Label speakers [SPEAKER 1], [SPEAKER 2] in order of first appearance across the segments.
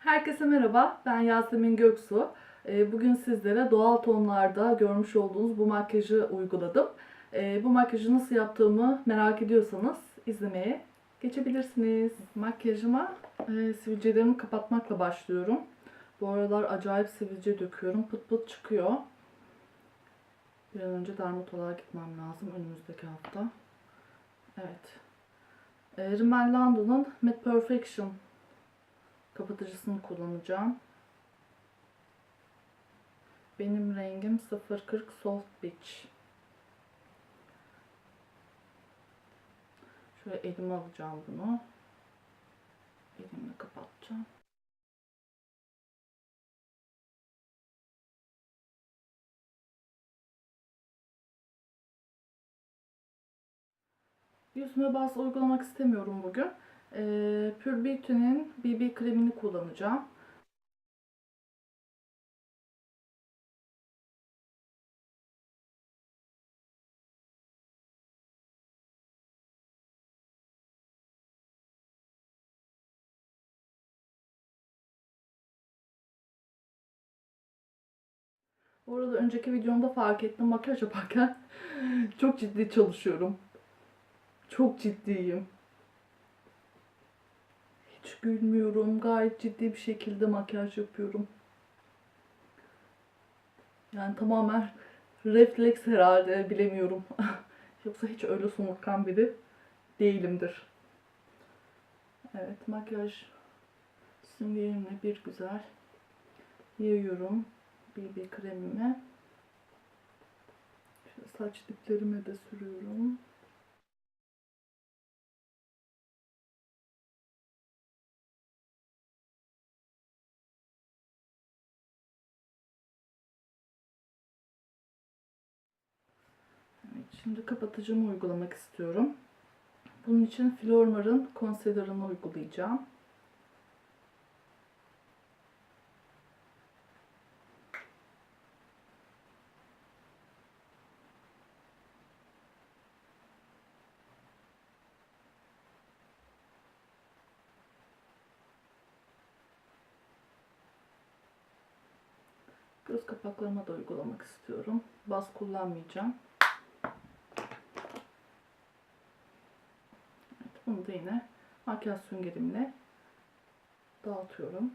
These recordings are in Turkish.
[SPEAKER 1] Herkese merhaba, ben Yasemin Göksu. Ee, Bugün sizlere doğal tonlarda görmüş olduğunuz bu makyajı uyguladım. Ee, Bu makyajı nasıl yaptığımı merak ediyorsanız izlemeye geçebilirsiniz. Makyajıma e, sivilcelerimi kapatmakla başlıyorum. Bu aralar acayip sivilce döküyorum, pıt pıt çıkıyor. Bir an önce dermatoloğa gitmem lazım önümüzdeki hafta. Evet. E, Rimmel London'un Matte Perfection kapatıcısını kullanacağım. Benim rengim 040 Soft Beach. Şöyle elime alacağım bunu. Elimle kapatacağım. Yüzüme baz uygulamak istemiyorum bugün. Ee, Pure Beauty'nin BB kremini kullanacağım. Bu arada önceki videomda fark ettim makyaj yaparken çok ciddi çalışıyorum. Çok ciddiyim. Hiç gülmüyorum. Gayet ciddi bir şekilde makyaj yapıyorum. Yani tamamen refleks herhalde bilemiyorum. Yoksa hiç öyle somurtkan biri değilimdir. Evet makyaj süngerimle bir güzel yayıyorum BB kremimi. Şöyle saç diplerime de sürüyorum. Şimdi kapatıcımı uygulamak istiyorum. Bunun için Flormar'ın Concealer'ını uygulayacağım. Göz kapaklarıma da uygulamak istiyorum. Baz kullanmayacağım. Evet, bunu yine makyaj süngerimle dağıtıyorum.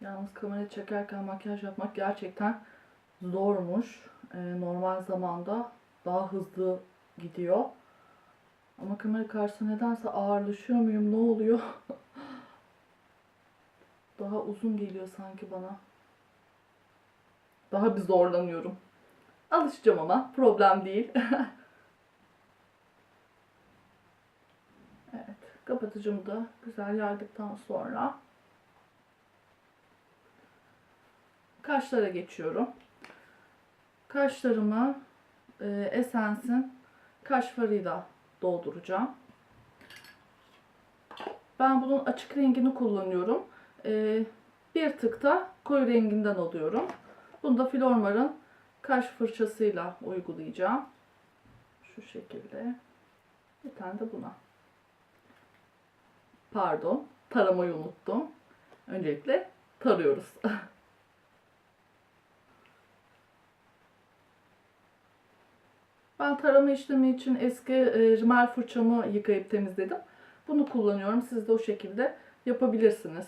[SPEAKER 1] Yalnız kamerayı çekerken makyaj yapmak gerçekten zormuş. Ee, normal zamanda daha hızlı gidiyor. Ama kamera karşısında nedense ağırlaşıyor muyum? Ne oluyor? Daha uzun geliyor sanki bana. Daha bir zorlanıyorum. Alışacağım ama problem değil. evet, kapatıcımı da güzel yaydıktan sonra kaşlara geçiyorum. Kaşlarımı e, Essence'in kaş farıyla dolduracağım. Ben bunun açık rengini kullanıyorum. Ee, bir tık da koyu renginden alıyorum. Bunu da Flormar'ın kaş fırçasıyla uygulayacağım. Şu şekilde. Bir tane de buna. Pardon. Taramayı unuttum. Öncelikle tarıyoruz. Ben tarama işlemi için eski e, rimel fırçamı yıkayıp temizledim. Bunu kullanıyorum. Siz de o şekilde yapabilirsiniz.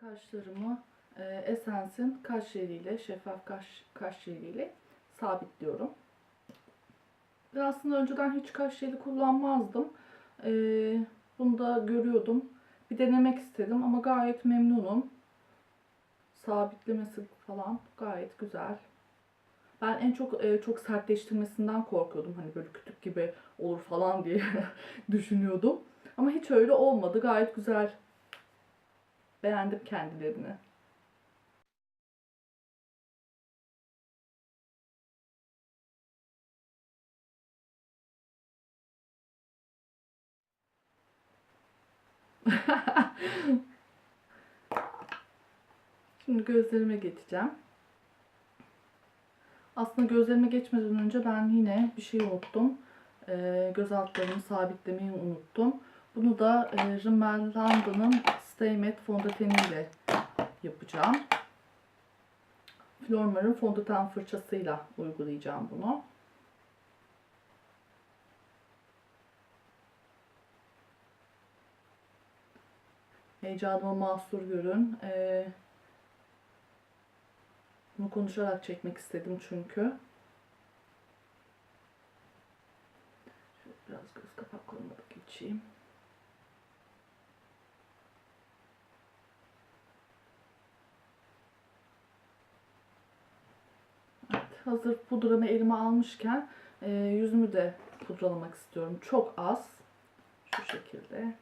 [SPEAKER 1] Kaşlarımı e, Essence'in kaş jeliyle, şeffaf kaş, kaş jeliyle sabitliyorum. Ben aslında önceden hiç kaş jeli kullanmazdım. Ee, bunu da görüyordum. Bir denemek istedim ama gayet memnunum. Sabitlemesi falan gayet güzel. Ben en çok e, çok sertleştirmesinden korkuyordum. Hani böyle kütük gibi olur falan diye düşünüyordum. Ama hiç öyle olmadı. Gayet güzel. Beğendim kendilerini. Şimdi gözlerime geçeceğim. Aslında gözlerime geçmeden önce ben yine bir şey unuttum. Ee, göz altlarımı sabitlemeyi unuttum. Bunu da e, Rimmel London'ın Stay Matte fondöteniyle yapacağım. Flormar'ın fondöten fırçasıyla uygulayacağım bunu. Heyecanıma mahsur görün. Ee, bunu konuşarak çekmek istedim çünkü. Şöyle biraz göz kapaklarıma da geçeyim. Evet, hazır pudramı elime almışken e, yüzümü de pudralamak istiyorum. Çok az. Şu şekilde.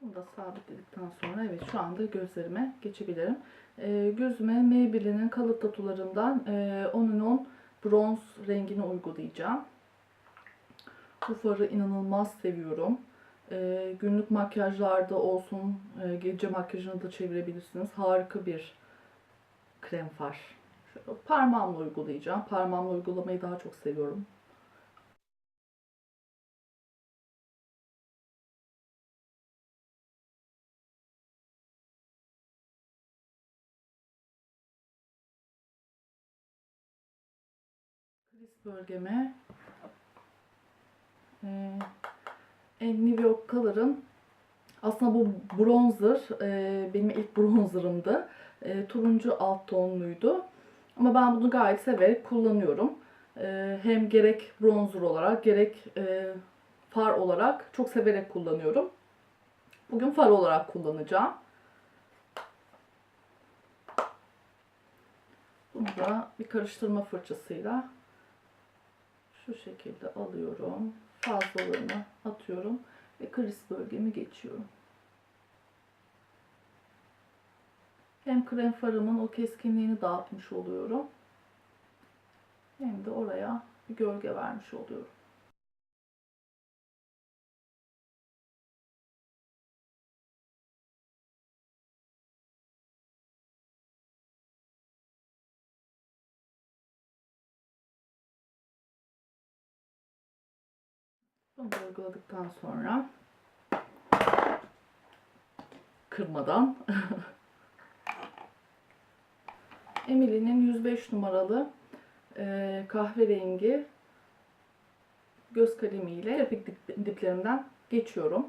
[SPEAKER 1] Bunu da sabitledikten sonra evet şu anda gözlerime geçebilirim. E, gözüme Maybelline'in kalıp tatularından e, On On bronz rengini uygulayacağım. Bu farı inanılmaz seviyorum. E, günlük makyajlarda olsun, e, gece makyajını da çevirebilirsiniz. Harika bir krem far. Şöyle parmağımla uygulayacağım. Parmağımla uygulamayı daha çok seviyorum. Kriz bölgeme e, New York Color'ın aslında bu bronzer e, benim ilk bronzerımdı. E, turuncu alt tonluydu. Ama ben bunu gayet severek kullanıyorum. E, hem gerek bronzer olarak gerek e, far olarak çok severek kullanıyorum. Bugün far olarak kullanacağım. Bunu da bir karıştırma fırçasıyla şu şekilde alıyorum. Fazlalarını atıyorum ve kriz bölgemi geçiyorum. Hem krem farımın o keskinliğini dağıtmış oluyorum. Hem de oraya bir gölge vermiş oluyorum. Bunu uyguladıktan sonra kırmadan Emily'nin 105 numaralı e, kahverengi göz kalemiyle kirpik dip, diplerimden geçiyorum.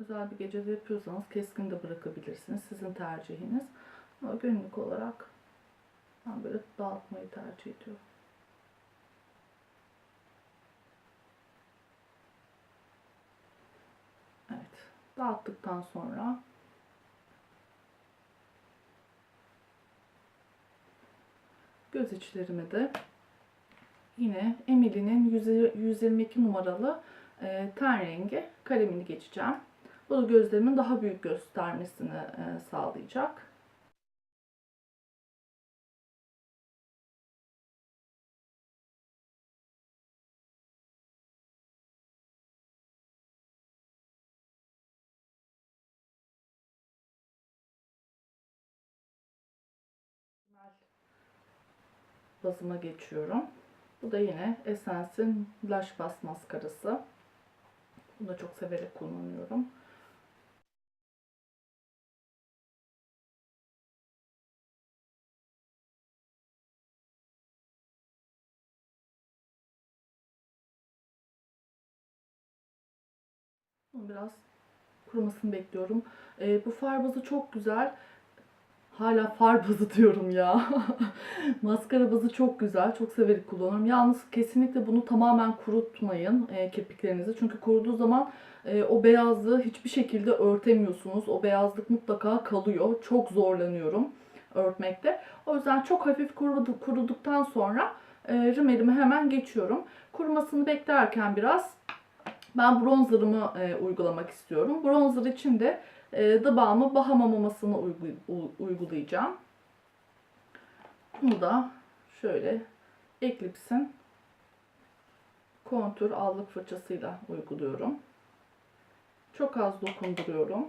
[SPEAKER 1] Özel bir gecede yapıyorsanız keskin de bırakabilirsiniz. Sizin tercihiniz. Ama günlük olarak ben böyle dağıtmayı tercih ediyorum. Evet. Dağıttıktan sonra göz içlerime de yine Emily'nin 122 numaralı e, ten rengi kalemini geçeceğim. Bu da gözlerimin daha büyük göstermesini e, sağlayacak. bazıma geçiyorum. Bu da yine Essence'in Blush Bas maskarası. Bunu da çok severek kullanıyorum. Biraz kurumasını bekliyorum. Ee, bu far bazı çok güzel. Hala far bazı diyorum ya. Maskara bazı çok güzel. Çok severek kullanıyorum. Yalnız kesinlikle bunu tamamen kurutmayın e, kirpiklerinizi. Çünkü kuruduğu zaman e, o beyazlığı hiçbir şekilde örtemiyorsunuz. O beyazlık mutlaka kalıyor. Çok zorlanıyorum örtmekte. O yüzden çok hafif kurudu, kuruduktan sonra e, rimelime hemen geçiyorum. Kurumasını beklerken biraz ben bronzerımı e, uygulamak istiyorum. Bronzer için de e, The Balm'ı Bahama mamasını uygulayacağım. Bunu da şöyle Eclipse'in kontür allık fırçasıyla uyguluyorum. Çok az dokunduruyorum.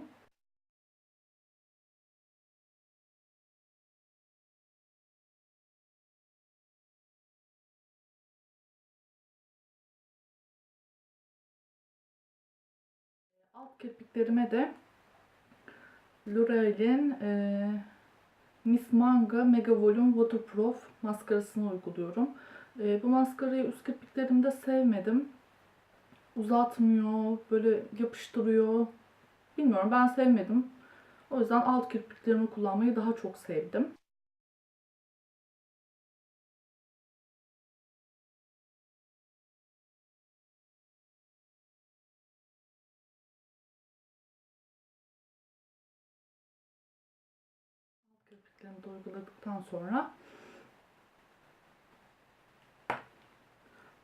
[SPEAKER 1] Alt kirpiklerime de L'Oreal'in e, Miss Manga Mega Volume Waterproof maskarasını uyguluyorum. E, bu maskarayı üst kirpiklerimde sevmedim. Uzatmıyor, böyle yapıştırıyor. Bilmiyorum ben sevmedim. O yüzden alt kirpiklerimi kullanmayı daha çok sevdim. Kirpiklerimi de sonra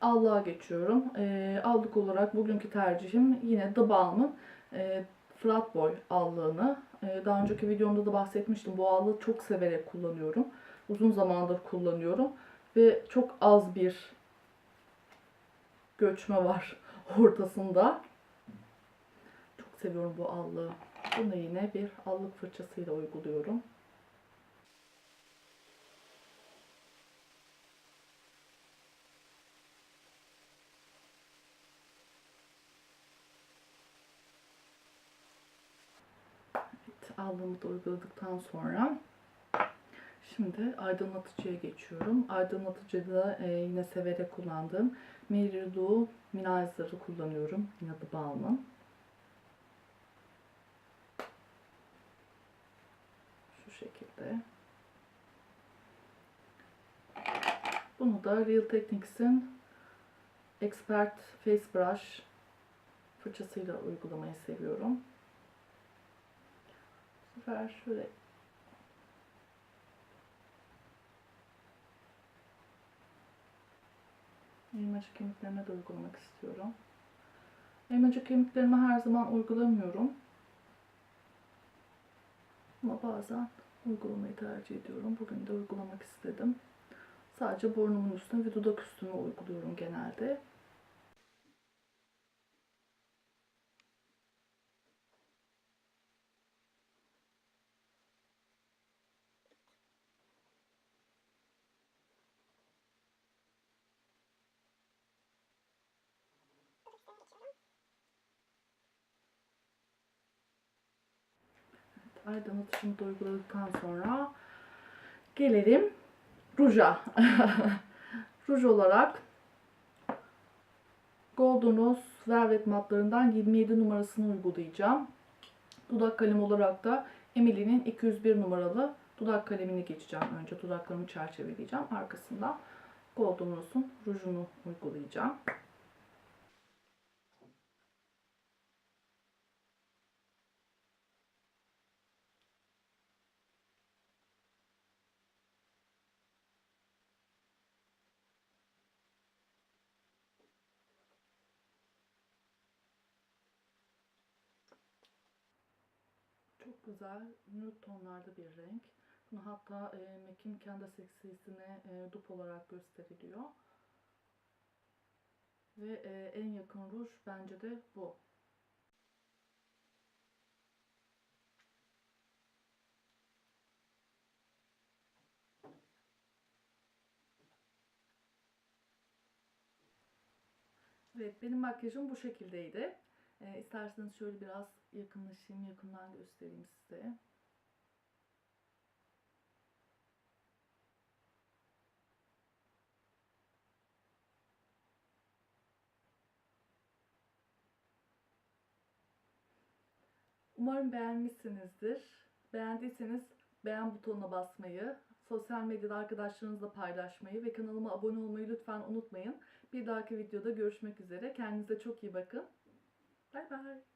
[SPEAKER 1] allığa geçiyorum. E, allık olarak bugünkü tercihim yine The Balm'ın e, Flat Boy allığını. E, daha önceki videomda da bahsetmiştim. Bu allığı çok severek kullanıyorum. Uzun zamandır kullanıyorum. Ve çok az bir göçme var ortasında. Çok seviyorum bu allığı. Bunu yine bir allık fırçasıyla uyguluyorum. Evet, aldığımı da uyguladıktan sonra şimdi aydınlatıcıya geçiyorum. Aydınlatıcıda e, yine severek kullandığım Meridu Minazer'ı kullanıyorum. Yine The Balm'ın. Şu şekilde. Bunu da Real Techniques'in Expert Face Brush fırçasıyla uygulamayı seviyorum. Sefer şöyle elmacık kemiklerine de uygulamak istiyorum. Elmacık kemiklerime her zaman uygulamıyorum. Ama bazen uygulamayı tercih ediyorum. Bugün de uygulamak istedim. Sadece burnumun üstüne ve dudak üstüne uyguluyorum genelde. Aydınlatışımı da uyguladıktan sonra gelelim ruja. Ruj olarak Golden Rose Velvet matlarından 27 numarasını uygulayacağım. Dudak kalemi olarak da Emily'nin 201 numaralı dudak kalemini geçeceğim. Önce dudaklarımı çerçeveleyeceğim. Arkasından Golden Rose'un rujunu uygulayacağım. Güzel nude tonlarda bir renk. Bunu hatta e, MAC'in kendi seksisine e, dupe olarak gösteriliyor. Ve e, en yakın ruj bence de bu. Evet benim makyajım bu şekildeydi. E, isterseniz şöyle biraz yakınlaşayım, yakından göstereyim size. Umarım beğenmişsinizdir. Beğendiyseniz beğen butonuna basmayı, sosyal medyada arkadaşlarınızla paylaşmayı ve kanalıma abone olmayı lütfen unutmayın. Bir dahaki videoda görüşmek üzere. Kendinize çok iyi bakın. Bye bye.